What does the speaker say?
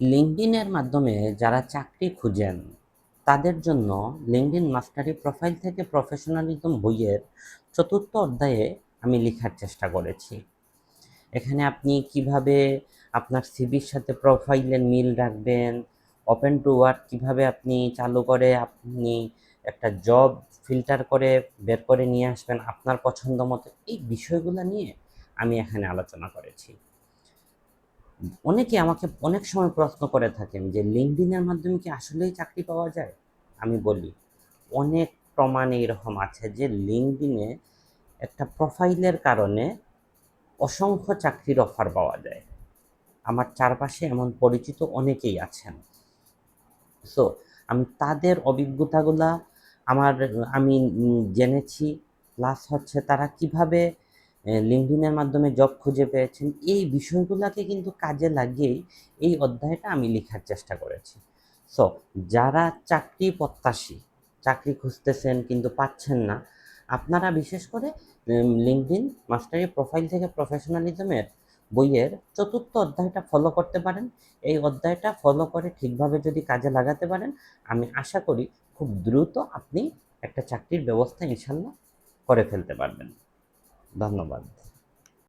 লিঙ্কডিনের মাধ্যমে যারা চাকরি খুঁজেন, তাদের জন্য লিঙ্কডিন মাস্টারি প্রোফাইল থেকে প্রফেশনালিজম বইয়ের চতুর্থ অধ্যায়ে আমি লেখার চেষ্টা করেছি। এখানে আপনি কীভাবে আপনার সিভির সাথে প্রোফাইলের মিল রাখবেন ওপেন টু ওয়ার্ক কীভাবে আপনি চালু করে আপনি একটা জব ফিল্টার করে বের করে নিয়ে আসবেন আপনার পছন্দ মতো, এই বিষয়গুলো নিয়ে আমি এখানে আলোচনা করেছি। অনেকে আমাকে অনেক সময় প্রশ্ন করে থাকেন যে লিঙ্কডিনের মাধ্যমে কি আসলেই চাকরি পাওয়া যায়? আমি বলি, অনেক প্রমাণ এইরকম আছে যে লিঙ্কডিনে একটা প্রোফাইলের কারণে অসংখ্য চাকরির অফার পাওয়া যায়। আমার চারপাশে এমন পরিচিত অনেকেই আছেন। সো আমি তাদের অভিজ্ঞতাগুলা, আমার, আমি জেনেছি প্লাস হচ্ছে তারা কীভাবে লিঙ্কডিনের মাধ্যমে জব খুঁজে পেয়েছেন, এই বিষয়গুলোকে কিন্তু কাজে লাগিয়েই এই অধ্যায়টা আমি লেখার চেষ্টা করেছি। সো যারা চাকরি প্রত্যাশী, চাকরি খুঁজতেছেন কিন্তু পাচ্ছেন না, আপনারা বিশেষ করে লিঙ্কডিন মাস্টারি প্রোফাইল থেকে প্রফেশনালিজমের বইয়ের চতুর্থ অধ্যায়টা ফলো করতে পারেন। এই অধ্যায়টা ফলো করে ঠিকভাবে যদি কাজে লাগাতে পারেন, আমি আশা করি খুব দ্রুত আপনি একটা চাকরির ব্যবস্থা ইনশাল্লাহ করে ফেলতে পারবেন। ধন্যবাদ।